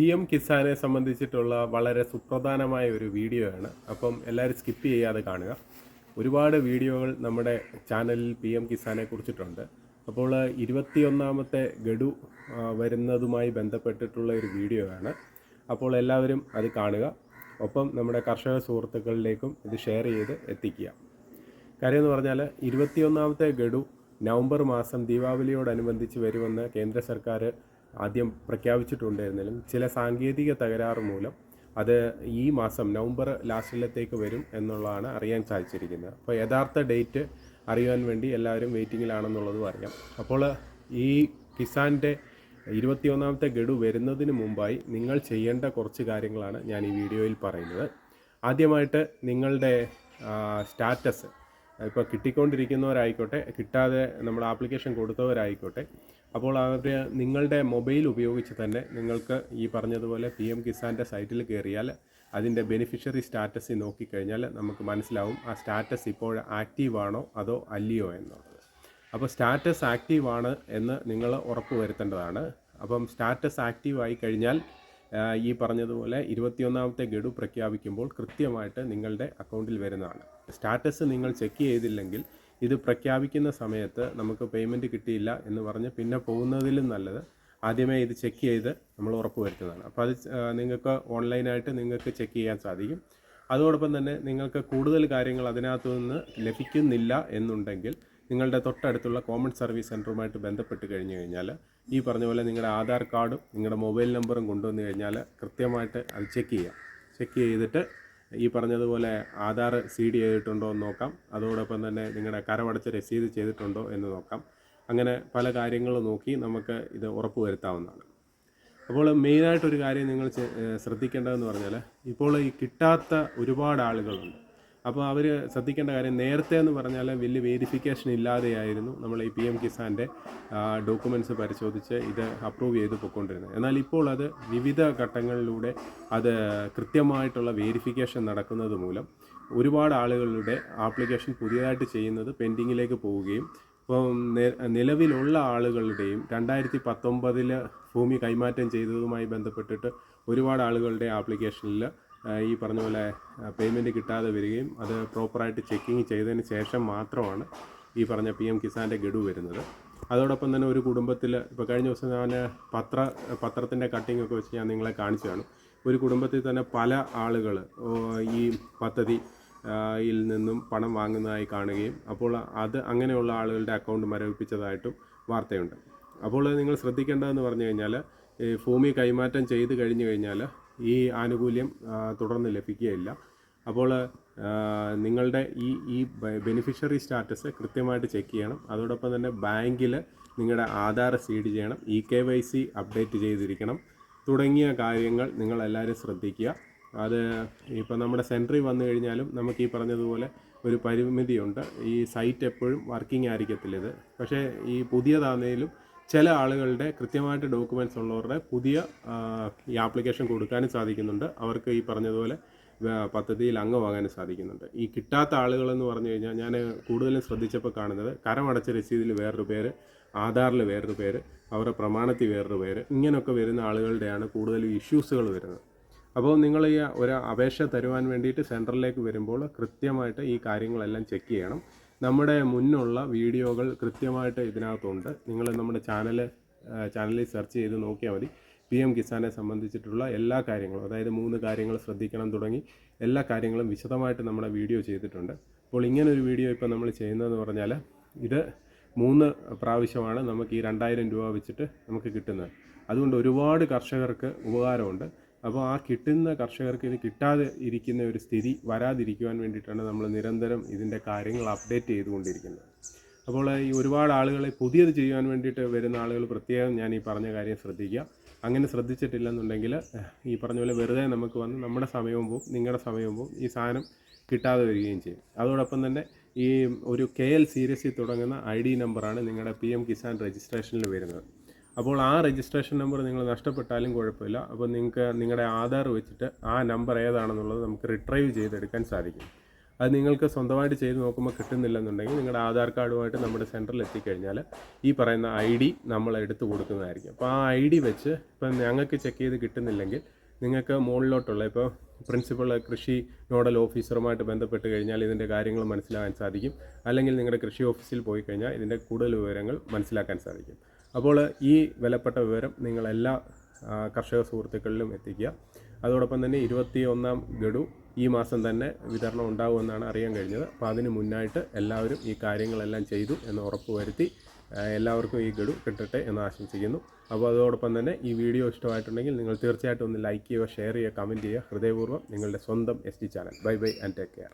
P M കിസാനെ സംബന്ധിച്ചിട്ടുള്ള വളരെ സുപ്രധാനമായ ഒരു വീഡിയോ ആണ്. അപ്പം എല്ലാവരും സ്കിപ്പ് ചെയ്യാതെ കാണുക. ഒരുപാട് വീഡിയോകൾ നമ്മുടെ ചാനലിൽ പി എം കിസാനെ കുറിച്ചിട്ടുണ്ട്. അപ്പോൾ ഇരുപത്തിയൊന്നാമത്തെ ഗഡു വരുന്നതുമായി ബന്ധപ്പെട്ടിട്ടുള്ള ഒരു വീഡിയോ ആണ്. അപ്പോൾ എല്ലാവരും അത് കാണുക. ഒപ്പം നമ്മുടെ കർഷക സുഹൃത്തുക്കളിലേക്കും ഇത് ഷെയർ ചെയ്ത് എത്തിക്കുക. കാര്യം എന്ന് പറഞ്ഞാൽ ഇരുപത്തിയൊന്നാമത്തെ ഗഡു നവംബർ മാസം ദീപാവലിയോടനുബന്ധിച്ച് വരുമെന്ന് കേന്ദ്ര സർക്കാർ ആദ്യം പ്രഖ്യാപിച്ചിട്ടുണ്ടായിരുന്നാലും ചില സാങ്കേതിക തകരാറ് മൂലം അത് ഈ മാസം നവംബർ ലാസ്റ്റിലത്തേക്ക് വരും എന്നുള്ളതാണ് അറിയാൻ സാധിച്ചിരിക്കുന്നത്. അപ്പോൾ യഥാർത്ഥ ഡേറ്റ് അറിയാൻ വേണ്ടി എല്ലാവരും വെയിറ്റിങ്ങിലാണെന്നുള്ളതും അറിയാം. അപ്പോൾ ഈ കിസാന്റെ ഇരുപത്തിയൊന്നാമത്തെ ഗഡു വരുന്നതിന് മുമ്പായി നിങ്ങൾ ചെയ്യേണ്ട കുറച്ച് കാര്യങ്ങളാണ് ഞാൻ ഈ വീഡിയോയിൽ പറയുന്നത്. ആദ്യമായിട്ട് നിങ്ങളുടെ സ്റ്റാറ്റസ് ഇപ്പോൾ കിട്ടിക്കൊണ്ടിരിക്കുന്നവരായിക്കോട്ടെ കിട്ടാതെ നമ്മൾ ആപ്ലിക്കേഷൻ കൊടുത്തവരായിക്കോട്ടെ അപ്പോൾ അവർ നിങ്ങളുടെ മൊബൈൽ ഉപയോഗിച്ച് തന്നെ നിങ്ങൾക്ക് ഈ പറഞ്ഞതുപോലെ പി എം കിസാന്റെ സൈറ്റിൽ കയറിയാൽ അതിന്റെ ബെനിഫിഷ്യറി സ്റ്റാറ്റസ് നോക്കിക്കഴിഞ്ഞാൽ നമുക്ക് മനസ്സിലാവും ആ സ്റ്റാറ്റസ് ഇപ്പോൾ ആക്റ്റീവാണോ അതോ അല്ലയോ എന്നുള്ളത്. അപ്പോൾ സ്റ്റാറ്റസ് ആക്റ്റീവാണ് എന്ന് നിങ്ങൾ ഉറപ്പ് വരുത്തേണ്ടതാണ്. അപ്പം സ്റ്റാറ്റസ് ആക്റ്റീവ് ആയി കഴിഞ്ഞാൽ ഈ പറഞ്ഞതുപോലെ ഇരുപത്തിയൊന്നാമത്തെ ഗഡു പ്രഖ്യാപിക്കുമ്പോൾ കൃത്യമായിട്ട് നിങ്ങളുടെ അക്കൗണ്ടിൽ വരുന്നതാണ്. സ്റ്റാറ്റസ് നിങ്ങൾ ചെക്ക് ചെയ്തില്ലെങ്കിൽ ഇത് പ്രഖ്യാപിക്കുന്ന സമയത്ത് നമുക്ക് പേയ്മെന്റ് കിട്ടിയില്ല എന്ന് പറഞ്ഞ് പിന്നെ പോകുന്നതിലും നല്ലത് ആദ്യമേ ഇത് ചെക്ക് ചെയ്ത് നമ്മൾ ഉറപ്പ് വരുത്തുന്നതാണ് അപ്പോൾ അത് നിങ്ങൾക്ക് ഓൺലൈനായിട്ട് നിങ്ങൾക്ക് ചെക്ക് ചെയ്യാൻ സാധിക്കും. അതോടൊപ്പം തന്നെ നിങ്ങൾക്ക് കൂടുതൽ കാര്യങ്ങൾ അതിനകത്തു നിന്ന് ലഭിക്കുന്നില്ല എന്നുണ്ടെങ്കിൽ നിങ്ങളുടെ തൊട്ടടുത്തുള്ള കോമൺ സർവീസ് സെന്ററുമായിട്ട് ബന്ധപ്പെട്ട് കഴിഞ്ഞു കഴിഞ്ഞാൽ ഈ പറഞ്ഞ പോലെ നിങ്ങളുടെ ആധാർ കാർഡും നിങ്ങളുടെ മൊബൈൽ നമ്പറും കൊണ്ടുവന്നു കഴിഞ്ഞാൽ കൃത്യമായിട്ട് അത് ചെക്ക് ചെയ്യാം. ചെക്ക് ചെയ്തിട്ട് ഈ പറഞ്ഞതുപോലെ ആധാർ സി ഡി ചെയ്തിട്ടുണ്ടോ എന്ന് നോക്കാം. അതോടൊപ്പം തന്നെ നിങ്ങളുടെ കരമടച്ച രസീത് ചെയ്തിട്ടുണ്ടോ എന്ന് നോക്കാം. അങ്ങനെ പല കാര്യങ്ങൾ നോക്കി നമുക്ക് ഇത് ഉറപ്പ് വരുത്താവുന്നതാണ് അപ്പോൾ മെയിനായിട്ടൊരു കാര്യം നിങ്ങൾ ശ്രദ്ധിക്കേണ്ടതെന്ന് പറഞ്ഞാൽ ഇപ്പോൾ ഈ കിട്ടാത്ത ഒരുപാട് ആളുകളുണ്ട്. അപ്പോൾ അവർ ശ്രദ്ധിക്കേണ്ട കാര്യം നേരത്തെ എന്ന് പറഞ്ഞാൽ വലിയ വേരിഫിക്കേഷൻ ഇല്ലാതെയായിരുന്നു നമ്മൾ ഈ പി എം കിസാന്റെ ഡോക്യുമെന്റ്സ് പരിശോധിച്ച് ഇത് അപ്രൂവ് ചെയ്ത് പൊയ്ക്കൊണ്ടിരുന്നത്. എന്നാൽ ഇപ്പോൾ അത് വിവിധ ഘട്ടങ്ങളിലൂടെ അത് കൃത്യമായിട്ടുള്ള വേരിഫിക്കേഷൻ നടക്കുന്നത് മൂലം ഒരുപാട് ആളുകളുടെ ആപ്ലിക്കേഷൻ പുതിയതായിട്ട് ചെയ്യുന്നത് പെൻഡിങ്ങിലേക്ക് പോവുകയും ഇപ്പം നിലവിലുള്ള ആളുകളുടെയും രണ്ടായിരത്തി പത്തൊമ്പതിൽ ഭൂമി കൈമാറ്റം ചെയ്തതുമായി ബന്ധപ്പെട്ടിട്ട് ഒരുപാട് ആളുകളുടെ ആപ്ലിക്കേഷനിൽ ഈ പറഞ്ഞ പോലെ പേയ്മെന്റ് കിട്ടാതെ വരികയും അത് പ്രോപ്പറായിട്ട് ചെക്കിങ് ചെയ്തതിന് ശേഷം മാത്രമാണ് ഈ പറഞ്ഞ പി എം കിസാന്റെ ഗഡു വരുന്നത്. അതോടൊപ്പം തന്നെ ഒരു കുടുംബത്തിൽ ഇപ്പോൾ കഴിഞ്ഞ ദിവസം ഞാൻ പത്ര പത്രത്തിന്റെ കട്ടിംഗ് ഒക്കെ വെച്ച് ഞാൻ നിങ്ങളെ കാണിച്ചതാണ്. ഒരു കുടുംബത്തിൽ തന്നെ പല ആളുകൾ ഈ പദ്ധതി യിൽ നിന്നും പണം വാങ്ങുന്നതായി കാണുകയും അപ്പോൾ അത് അങ്ങനെയുള്ള ആളുകളുടെ അക്കൗണ്ട് മരവിപ്പിച്ചതായിട്ടും വാർത്തയുണ്ട്. അപ്പോൾ നിങ്ങൾ ശ്രദ്ധിക്കേണ്ടതെന്ന് പറഞ്ഞു കഴിഞ്ഞാൽ ഭൂമി കൈമാറ്റം ചെയ്ത് കഴിഞ്ഞു കഴിഞ്ഞാൽ ഈ ആനുകൂല്യം തുടർന്ന് ലഭിക്കുകയില്ല. അപ്പോൾ നിങ്ങളുടെ ഈ ഈ ബെനിഫിഷ്യറി സ്റ്റാറ്റസ് കൃത്യമായിട്ട് ചെക്ക് ചെയ്യണം. അതോടൊപ്പം തന്നെ ബാങ്കിൽ നിങ്ങളുടെ ആധാർ സീഡ് ചെയ്യണം. E K Y C update ചെയ്തിരിക്കണം. തുടങ്ങിയ കാര്യങ്ങൾ നിങ്ങളെല്ലാവരും ശ്രദ്ധിക്കുക. അത് ഇപ്പം നമ്മുടെ സെൻട്രി വന്നു കഴിഞ്ഞാലും നമുക്ക് ഈ പറഞ്ഞതുപോലെ ഒരു പരിമിതിയുണ്ട്. ഈ സൈറ്റ് എപ്പോഴും വർക്കിംഗ് ആയിരിക്കത്തില്ല ഇത്. പക്ഷേ ഈ പുതിയതാണെങ്കിലും ചില ആളുകളുടെ കൃത്യമായിട്ട് ഡോക്യുമെന്റ്സ് ഉള്ളവരുടെ പുതിയ ഈ ആപ്ലിക്കേഷൻ കൊടുക്കാനും സാധിക്കുന്നുണ്ട്. അവർക്ക് ഈ പറഞ്ഞതുപോലെ പദ്ധതിയിൽ അംഗമാകാനും സാധിക്കുന്നുണ്ട്. ഈ കിട്ടാത്ത ആളുകളെന്ന് പറഞ്ഞു കഴിഞ്ഞാൽ ഞാൻ കൂടുതലും ശ്രദ്ധിച്ചപ്പോൾ കാണുന്നത് കരമടച്ച രസീതിൽ വേറൊരു പേര് ആധാറിൽ വേറൊരു പേര് അവരുടെ പ്രമാണത്തിൽ വേറൊരു പേര് ഇങ്ങനെയൊക്കെ വരുന്ന ആളുകളുടെയാണ് കൂടുതലും ഇഷ്യൂസുകൾ വരുന്നത്. അപ്പോൾ നിങ്ങൾ ഈ ഒരു അപേക്ഷ തരുവാൻ വേണ്ടിയിട്ട് സെന്ററിലേക്ക് വരുമ്പോൾ കൃത്യമായിട്ട് ഈ കാര്യങ്ങളെല്ലാം ചെക്ക് ചെയ്യണം. നമ്മുടെ മുന്നുള്ള വീഡിയോകൾ കൃത്യമായിട്ട് ഇതിനകത്തുണ്ട്. നിങ്ങൾ നമ്മുടെ ചാനൽ ചാനലിൽ സെർച്ച് ചെയ്ത് നോക്കിയാൽ മതി. പി എം കിസാനെ സംബന്ധിച്ചിട്ടുള്ള എല്ലാ കാര്യങ്ങളും അതായത് മൂന്ന് കാര്യങ്ങൾ ശ്രദ്ധിക്കണം തുടങ്ങി എല്ലാ കാര്യങ്ങളും വിശദമായിട്ട് നമ്മുടെ വീഡിയോ ചെയ്തിട്ടുണ്ട്. അപ്പോൾ ഇങ്ങനൊരു വീഡിയോ ഇപ്പോൾ നമ്മൾ ചെയ്യുന്നതെന്ന് പറഞ്ഞാൽ ഇത് മൂന്ന് പ്രാവശ്യമാണ് നമുക്ക് ഈ രണ്ടായിരം രൂപ വെച്ചിട്ട് നമുക്ക് കിട്ടുന്നത്. അതുകൊണ്ട് ഒരുപാട് കർഷകർക്ക് ഉപകാരമുണ്ട്. അപ്പോൾ ആ കിട്ടുന്ന കർഷകർക്ക് ഇത് കിട്ടാതെ ഇരിക്കുന്ന ഒരു സ്ഥിതി വരാതിരിക്കുവാൻ വേണ്ടിയിട്ടാണ് നമ്മൾ നിരന്തരം ഇതിന്റെ കാര്യങ്ങൾ അപ്ഡേറ്റ് ചെയ്തുകൊണ്ടിരിക്കുന്നത്. അപ്പോൾ ഈ ഒരുപാട് ആളുകളെ പുതിയത് ചെയ്യാൻ വേണ്ടിയിട്ട് വരുന്ന ആളുകൾ പ്രത്യേകം ഞാൻ ഈ പറഞ്ഞ കാര്യം ശ്രദ്ധിക്കുക. അങ്ങനെ ശ്രദ്ധിച്ചിട്ടില്ലെന്നുണ്ടെങ്കിൽ ഈ പറഞ്ഞ പോലെ വെറുതെ നമുക്ക് വന്ന് നമ്മുടെ സമയവും പോവും നിങ്ങളുടെ സമയവും പോവും ഈ സാധനം കിട്ടാതെ വരികയും ചെയ്യും. അതോടൊപ്പം തന്നെ ഈ ഒരു കെ എൽ സീരീസിൽ തുടങ്ങുന്ന ഐ ഡി നമ്പറാണ് നിങ്ങളുടെ പി എം കിസാൻ രജിസ്ട്രേഷനിൽ വരുന്നത്. അപ്പോൾ ആ രജിസ്ട്രേഷൻ നമ്പർ നിങ്ങൾ നഷ്ടപ്പെട്ടാലും കുഴപ്പമില്ല. അപ്പോൾ നിങ്ങൾക്ക് നിങ്ങളുടെ ആധാർ വെച്ചിട്ട് ആ നമ്പർ ഏതാണെന്നുള്ളത് നമുക്ക് റിട്രൈവ് ചെയ്തെടുക്കാൻ സാധിക്കും. അത് നിങ്ങൾക്ക് സ്വന്തമായിട്ട് ചെയ്ത് നോക്കുമ്പോൾ കിട്ടുന്നില്ലെന്നുണ്ടെങ്കിൽ നിങ്ങളുടെ ആധാർ കാർഡുമായിട്ട് നമ്മുടെ സെന്ററിൽ എത്തിക്കഴിഞ്ഞാൽ ഈ പറയുന്ന ഐ ഡി നമ്മൾ എടുത്തു കൊടുക്കുന്നതായിരിക്കും. അപ്പോൾ ആ ഐ ഡി വെച്ച് ഇപ്പം ഞങ്ങൾക്ക് ചെക്ക് ചെയ്ത് കിട്ടുന്നില്ലെങ്കിൽ നിങ്ങൾക്ക് മുകളിലോട്ടുള്ള ഇപ്പോൾ പ്രിൻസിപ്പൾ കൃഷി നോഡൽ ഓഫീസറുമായിട്ട് ബന്ധപ്പെട്ട് കഴിഞ്ഞാൽ ഇതിന്റെ കാര്യങ്ങൾ മനസ്സിലാക്കാൻ സാധിക്കും. അല്ലെങ്കിൽ നിങ്ങളുടെ കൃഷി ഓഫീസിൽ പോയി കഴിഞ്ഞാൽ ഇതിന്റെ കൂടുതൽ വിവരങ്ങൾ മനസ്സിലാക്കാൻ സാധിക്കും. അപ്പോൾ ഈ വിലപ്പെട്ട വിവരം നിങ്ങളെല്ലാ കർഷക സുഹൃത്തുക്കളിലും എത്തിക്കുക. അതോടൊപ്പം തന്നെ ഇരുപത്തി ഒന്നാം ഗഡു ഈ മാസം തന്നെ വിതരണം ഉണ്ടാകുമെന്നാണ് അറിയാൻ കഴിഞ്ഞത്. അപ്പോൾ അതിന് മുന്നായിട്ട് എല്ലാവരും ഈ കാര്യങ്ങളെല്ലാം ചെയ്തു എന്ന് ഉറപ്പ് വരുത്തി എല്ലാവർക്കും ഈ ഗഡു കിട്ടട്ടെ എന്ന് ആശംസിക്കുന്നു. അപ്പോൾ അതോടൊപ്പം തന്നെ ഈ വീഡിയോ ഇഷ്ടമായിട്ടുണ്ടെങ്കിൽ നിങ്ങൾ തീർച്ചയായിട്ടും ഒന്ന് ലൈക്ക് ചെയ്യുക ഷെയർ ചെയ്യുക കമന്റ് ചെയ്യുക. ഹൃദയപൂർവം നിങ്ങളുടെ സ്വന്തം S channel. Bye bye and take care.